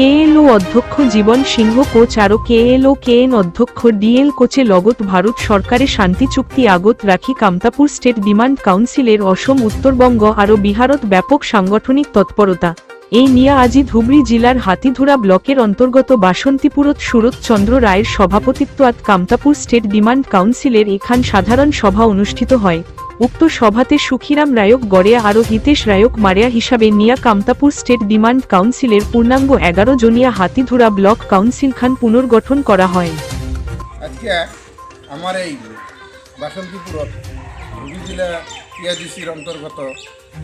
KLO অধ্যক্ষ জীবন সিংহ কোচ আরও KLO KN অধ্যক্ষ ডিএল কোচে লগত ভারত সরকারে শান্তি চুক্তি আগত রাখি কামতাপুর স্টেট ডিমান্ড কাউন্সিলের অসম উত্তরবঙ্গ আরও বিহারত ব্যাপক সাংগঠনিক তৎপরতা। এই নিয়ে আজি ধুবড়ী জেলার হাতিধুরা ব্লকের অন্তর্গত বাসন্তীপুরত সুরত চন্দ্র রায়ের সভাপতিত্বাৎ কামতাপুর স্টেট ডিমান্ড কাউন্সিলের এখান সাধারণ সভা অনুষ্ঠিত হয়। উক্ত সভাতে সুখিরাম রায়ক, গড়িয়া আরও হিতেশ রায়ক, মারিয়া হিসাবে নিয়া কামতাপুর স্টেট ডিমান্ড কাউন্সিলের পূর্ণাঙ্গ এগারো জনিয়া হাতিধুরা ব্লক কাউন্সিল খান পুনর্গঠন করা হয়। আজকে আমার এই বাসন্তীপুরত হুগলি জেলা অন্তর্গত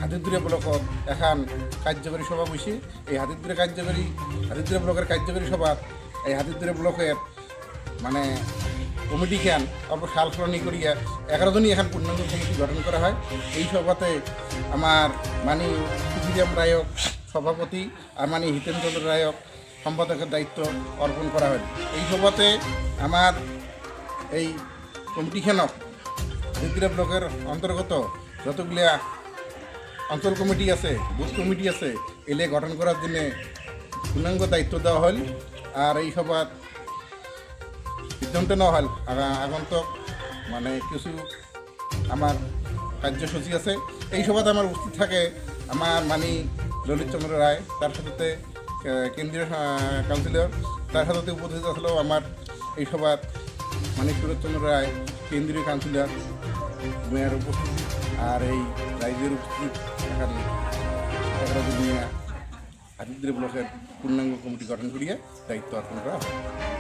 হাতিদুরে ব্লকত এখন কার্যকরী সভা বসি। এই হাতিদুরে কার্যকরী হাতিদুরে ব্লকের কার্যকরী সভা এই হাতিদুরে ব্লকের মানে কমিটি খান অল্প সাল সলনি করিয়া এগারো এখন পূর্ণাঙ্গ কমিটি গঠন করা হয়। এই সভাতে আমার মানি সুখিরাম রায়ক সভাপতি, আর মানি হিতেন্দ্র রায়ক সম্পাদকের দায়িত্ব অর্পণ করা হয়। এই সভাতে আমার এই কমিটিখানক ত্রিপুরা ব্লকের অন্তর্গত যতগুলা অঞ্চল কমিটি আছে, বুথ কমিটি আছে, এলে গঠন করার জন্য পূর্ণাঙ্গ দায়িত্ব দেওয়া হল। আর এই সভার সিদ্ধান্ত নেওয়া আগা- আগন্তক মানে কিছু আমার কার্যসূচি আছে। এই সভাতে আমার উপস্থিত থাকে আমার মানি ললিত চন্দ্র রায় তার সাথে কেন্দ্রীয় কাউন্সিলর তার সাথে উপস্থিত আসলো আমার এই সভার মানে সুরজচন্দ্র রায় কেন্দ্রীয় কাউন্সিলর মেয়র উপস্থিত আর এই রাইজের উপস্থিত দিনিয়া আদিত্য ব্লকের পূর্ণাঙ্গ কমিটি গঠন করিয়া দায়িত্ব অর্পণ করা হয়।